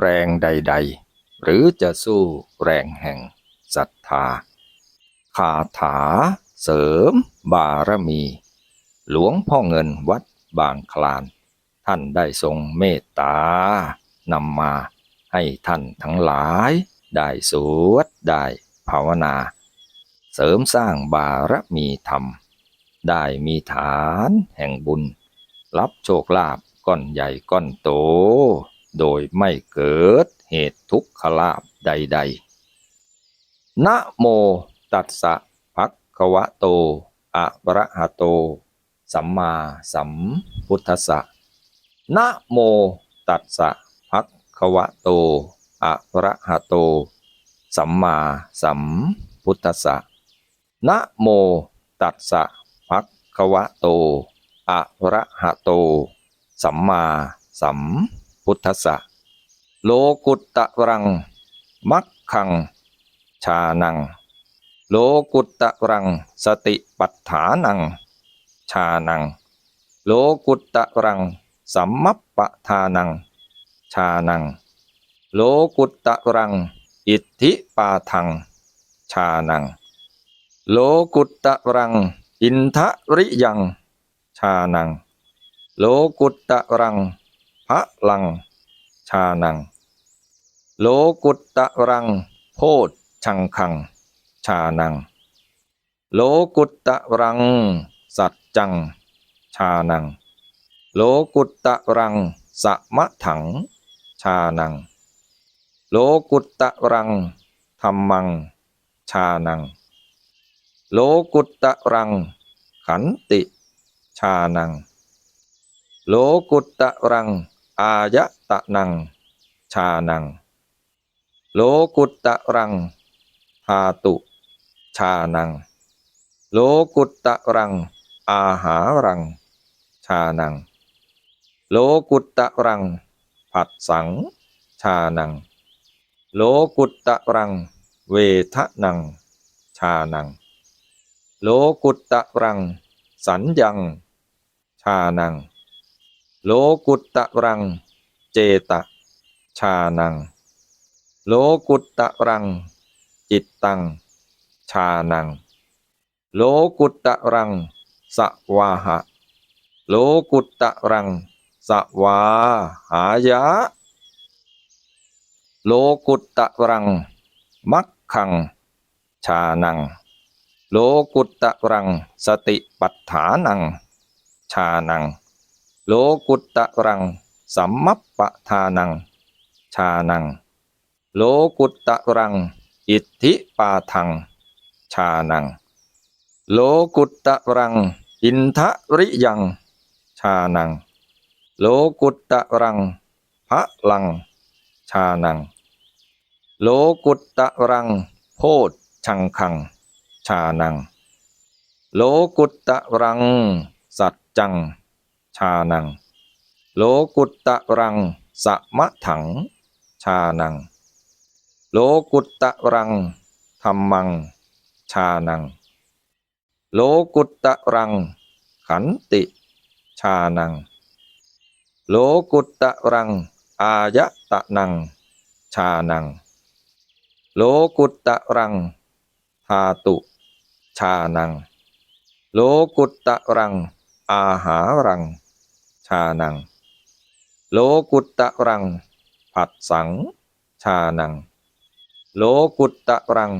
แรงใด ๆ หรือจะสู้แรงแห่งศรัทธาคาถา เสริม บารมี หลวงพ่อเงินวัดบางคลาน ท่านได้ทรงเมตตานำมาให้ท่านทั้งหลาย ได้สวดได้ภาวนา เสริมสร้างบารมีธรรม ได้มีฐานแห่งบุญ รับโชคลาภก้อนใหญ่ก้อนโต โดยไม่เกิดเหตุทุกขลาภใด ๆ นะโมตัสสะภะคะวะโต อะระหะโต สัมมาสัมพุทธัสสะ นะโมตัสสะภะคะวะโต อะระหะโต สัมมาสัมพุทธัสสะ นะโมตัสสะภะคะวะโต อะระหะโต สัมมาสัม พุทธสะโลกุตตะรัง มัคคัง ชานัง โลกุตตะรัง สติปัฏฐานัง ชานัง โลกุตตะรัง สัมมัปปะทานัง ชานัง โลกุตตะรัง อิทธิปาทัง ชานัง โลกุตตะรัง อินทริยัง ชานัง โลกุตตะรังะลัง ชานัง โลกุตตะรัง โพชชังคัง ชานัง โลกุตตะรัง สัจจัง ชานัง โลกุตตะรังสมะถัง ชานัง โลกุตตะรังธรรมัง ชานัง โลกุตตะรัง ขันติ ชานัง โลกุตตะรัง อายตะนัง ชานัง โลกุตตะรังธาตุ ชานัง โลกุตตะรัง อาหารัง ชานัง โลกุตตะรัง ผัสสัง ชานัง โลกุตตะรัง เวทนัง ชานัง โลกุตตะรัง สัญญัง ชานัง โลกุตตะรัง เจตะ ชานัง โลกุตตะรัง จิตตัง ชานัง โลกุตตะรัง สวาหะ โลกุตตะรัง สวาหายะ โลกุตตะรัง มัคคัง ชานัง โลกุตตะรัง สติปัฏฐานัง ชานัง โลกุตตะรัง สัมมัปปะทานัง ชานัง โลกุตตะรัง อิทธิปาทัง ชานัง โลกุตตะรัง อินทริยัง ชานัง โลกุตตะรังพระลัง ชานัง โลกุตตะรัง โพชชังคัง ชานัง โลกุตตะรัง สัจจัง ชานัง โลกุตตะรังสมะถัง ชานัง โลกุตตะรังธรรมัง ชานัง โลกุตตะรัง ขันติ ชานัง โลกุตตะรัง อายะตะนัง ชานัง โลกุตตะรังธาตุ ชานัง โลกุตตะรัง อาหารังานัง โลกุตตะรัง ผัสสัง ชานัง โลกุตตะรัง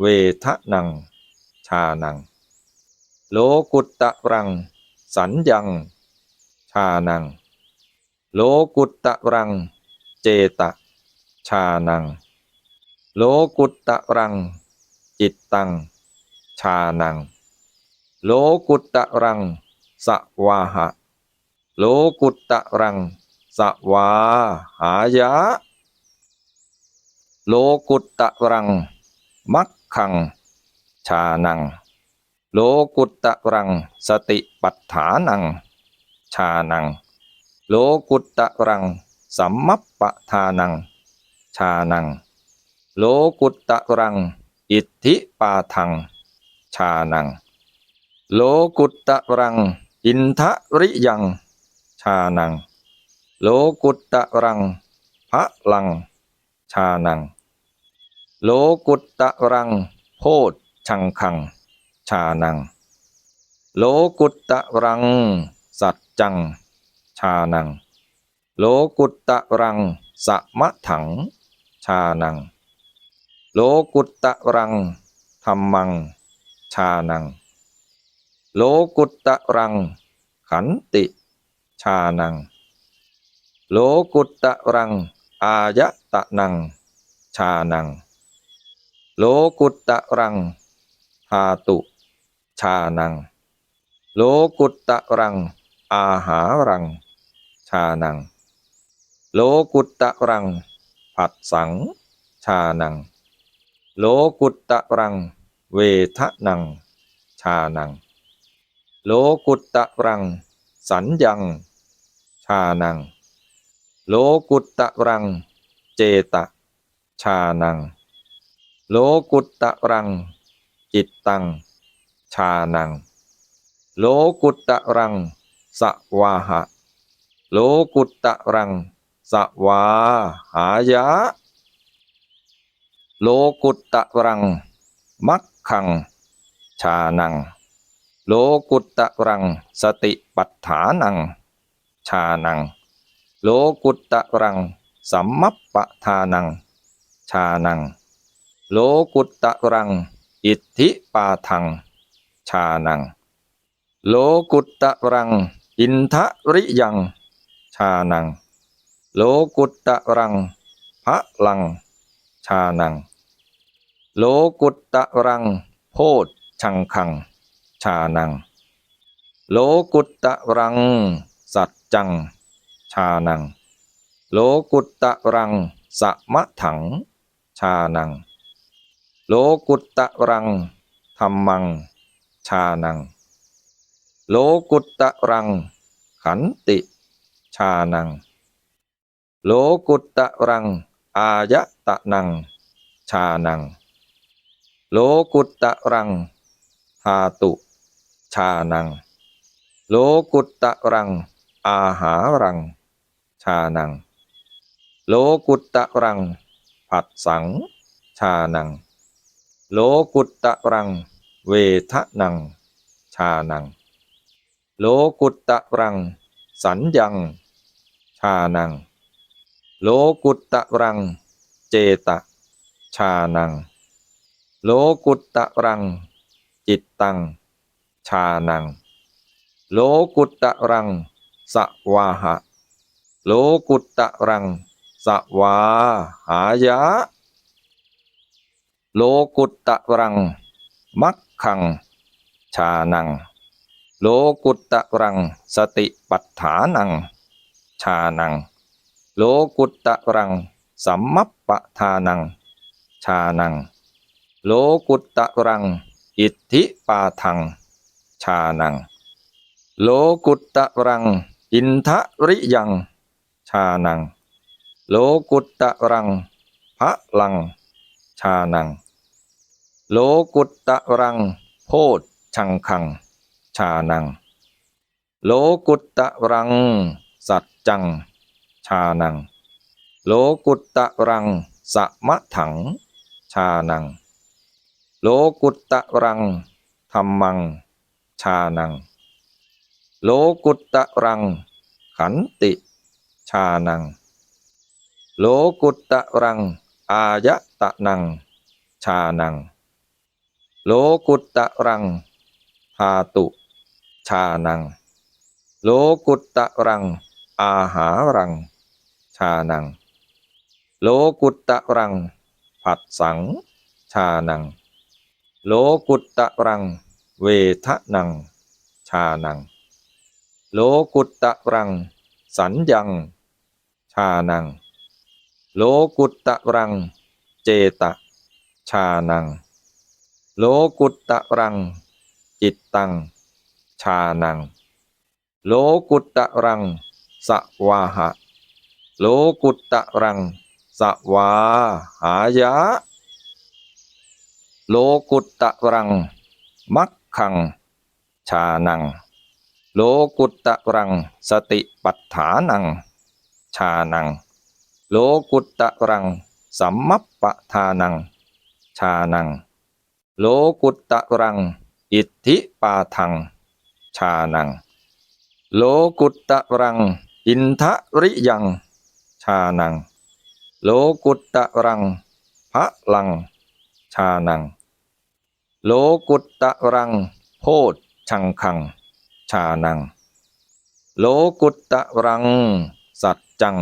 เวทะนัง ชานัง โลกุตตะรัง สัญญัง ชานัง โลกุตตะรัง เจตะ ชานัง โลกุตตะรัง จิตตัง ชานัง โลกุตตะรังสวาหะ โลกุตตะรัง สวาหายะ โลกุตตะรัง มัคคัง ชานัง โลกุตตะรัง สติปัฏฐานัง ชานัง โลกุตตะรัง สัมมัปปะทานัง ชานัง โลกุตตะรัง อิทธิปาทัง ชานัง โลกุตตะรัง อินทริยัง ชานัง โลกุตตะรังพระลัง ชานัง โลกุตตะรัง โพชชังคัง ชานัง โลกุตตะรัง สัจจัง ชานัง โลกุตตะรังสะมะถัง ชานัง โลกุตตะรังธรรมัง ชานัง โลกุตตะรัง ขันติ ชานัง โลกุตตะรัง อายตะนัง ชานัง โลกุตตะรังธาตุ ชานัง โลกุตตะรัง อาหารัง ชานัง โลกุตตะรัง ผัสสัง ชานัง โลกุตตะรัง เวทะนัง ชานังโลกุตตะรัง สัญญังานัง โลกุตตะรัง เจตะ ชานัง โลกุตตะรัง จิตตัง ชานัง โลกุตตะรัง สวาหะ โลกุตตะรัง สวาหายะ โลกุตตะรัง มักขัง ชานัง โลกุตตะรัง สติปัฏฐานัง ชานัง โลกุตตะรัง สัมมัปปะทานัง ชานัง โลกุตตะรัง อิทธิปาทัง ชานัง โลกุตตะรัง อินทริยัง ชานัง โลกุตตะรังพระลัง ชานัง โลกุตตะรัง โพชชังคัง ชานัง โลกุตตะรัง จัง ชานัง โลกุตตะรังสมะถัง ชานัง โลกุตตะรังธรรมัง ชานัง โลกุตตะรัง ขันติ ชานัง โลกุตตะรัง อายตะนัง ชานัง โลกุตตะรังธาตุ ชานัง โลกุตตะรัง อาหารัง ชานัง โลกุตตะรัง ผัสสัง ชานัง โลกุตตะรัง เวทะนัง ชานัง โลกุตตะรัง สัญญัง ชานัง โลกุตตะรัง เจตะ ชานัง โลกุตตะรัง จิตตัง ชานังโลกุตตะรัง สวาหะ โลกุตตะรัง สวาหายะ โลกุตตะรัง มักขัง ชานัง โลกุตตะรัง สติปัฏฐานัง ชานัง โลกุตตะรัง สัมมัปปะทานัง ชานัง โลกุตตะรัง อิทธิปาทัง ชานังโลกุตตะรัง อินทริยัง ชานัง โลกุตตะรังพระลัง ชานัง โลกุตตะรัง โพชชังคัง ชานัง โลกุตตะรัง สัจจัง ชานัง โลกุตตะรังสะมะถัง ชานัง โลกุตตะรังธรรมัง ชานัง โลกุตตะรัง ขันติชานัง โลกุตตะรัง อายตะนัง ชานัง โลกุตตะรังธาตุ ชานัง โลกุตตะรัง อาหารัง ชานัง โลกุตตะรัง ผัสสัง ชานัง โลกุตตะรัง เวทะนัง ชานัง โลกุตตะรัง สัญญัง ชานัง โลกุตตะรัง เจตะ ชานัง โลกุตตะรัง จิตตัง ชานัง โลกุตตะรัง สวาหะ โลกุตตะรัง สวาหายะ โลกุตตะรัง มักขัง ชานัง โลกุตตะรัง สติปัฏฐานัง ชานัง โลกุตตะรัง สัมมัปปะทานัง ชานัง โลกุตตะรัง อิทธิปาทัง ชานัง โลกุตตะรัง อินทริยัง ชานัง โลกุตตะรังพระลัง ชานัง โลกุตตะรัง โพชชังคัง ชานัง โลกุตตะรัง สัจจัง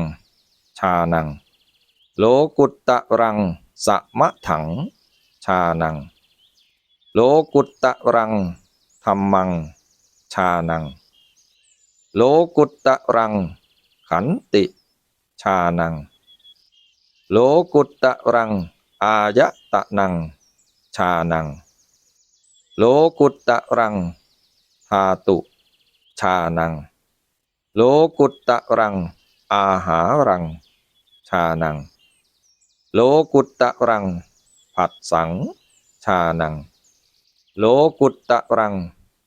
ชานัง โลกุตตะรังสมะถัง ชานัง โลกุตตะรังธรรมัง ชานัง โลกุตตะรัง ขันติ ชานัง โลกุตตะรัง อายตะนัง ชานัง โลกุตตะรังธาตุ ชานัง โลกุตตะรัง อาหารัง ชานัง โลกุตตะรัง ผัสสัง ชานัง โลกุตตะรัง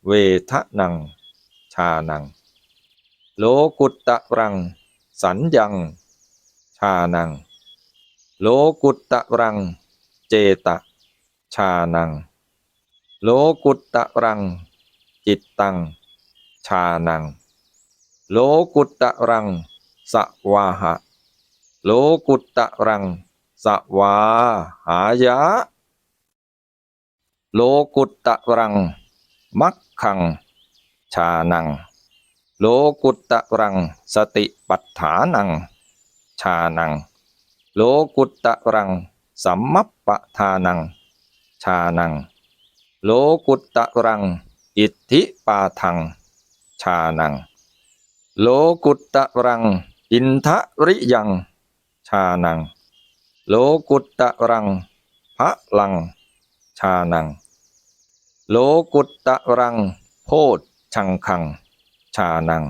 เวทนัง ชานัง โลกุตตะรัง สัญญัง ชานัง โลกุตตะรัง เจตะ ชานัง โลกุตตะรัง จิตตัง ชานัง โลกุตตะรัง สวาหะ โลกุตตะรัง สวาหายะ โลกุตตะรัง มักขัง ชานัง โลกุตตะรัง สติปัฏฐานัง ชานัง โลกุตตะรัง สัมมัปปะทานัง ชานัง โลกุตตะรัง อิทธิปาทัง ชานัง โลกุตตะรัง อินทริยัง ชานัง โลกุตตะรังพระลัง ชานัง โลกุตตะรัง โพชชังคัง ชานัง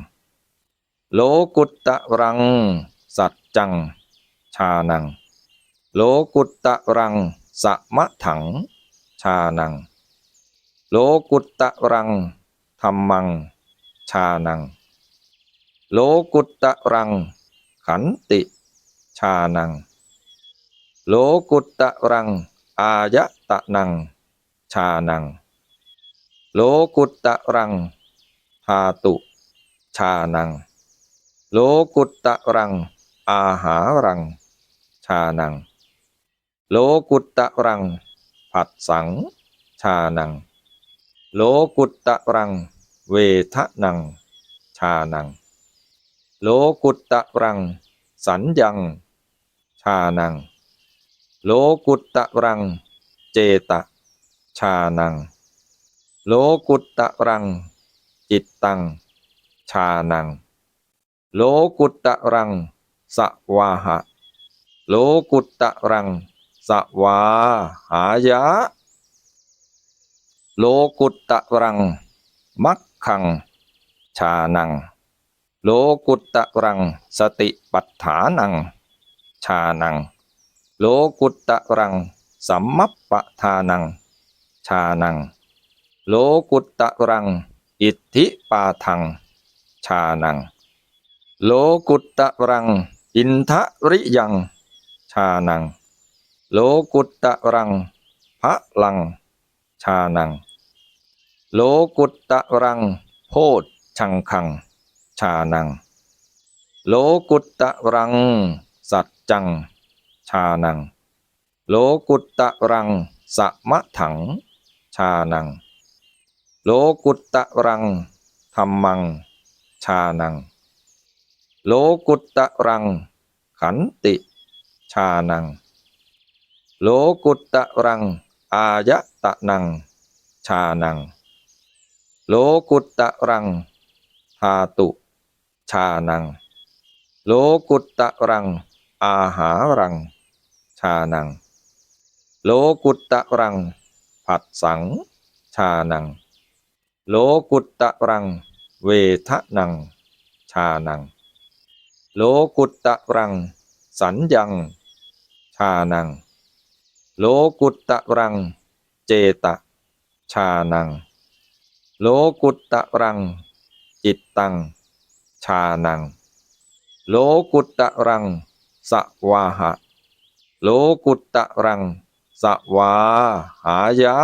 โลกุตตะรัง สัจจัง ชานัง โลกุตตะรังสมะถัง ชานัง โลกุตตะรังธรรมัง ชานัง โลกุตตะรัง ขันติ ชานัง โลกุตตะรัง อายตะนัง ชานัง โลกุตตะรังธาตุ ชานัง โลกุตตะรัง อาหารัง ชานัง โลกุตตะรัง ผัสสัง ชานัง โลกุตตะรัง เวทนัง ชานัง โลกุตตะรัง สัญญัง ชานัง โลกุตตะรัง เจตะ ชานัง โลกุตตะรัง จิตตัง ชานัง โลกุตตะรัง สวาหะ โลกุตตะรัง สวาหายะ โลกุตตะรังมัก ขัง ชานัง โลกุตตะรัง สติปัฏฐานัง ชานัง โลกุตตะรัง สัมมัปปะทานัง ชานัง โลกุตตะรัง อิทธิปาทัง ชานัง โลกุตตะรัง อินทริยัง ชานัง โลกุตตะรังพระลัง ชานัง โลกุตตะรัง โพชชังคัง ชานัง โลกุตตะรัง สัจจัง ชานัง โลกุตตะรังสมะถัง ชานัง โลกุตตะรังธรรมัง ชานัง โลกุตตะรัง ขันติ ชานัง โลกุตตะรัง อายตะนัง ชานัง โลกุตตะรังธาตุ ชานัง โลกุตตะรัง อาหารัง ชานัง โลกุตตะรัง ผัสสัง ชานัง โลกุตตะรัง เวทนัง ชานัง โลกุตตะรัง สัญญัง ชานัง โลกุตตะรัง เจตะ ชานัง โลกุตตะรัง จิตตัง ชานัง โลกุตตะรัง สวาหะ โลกุตตะรัง สวาหายะ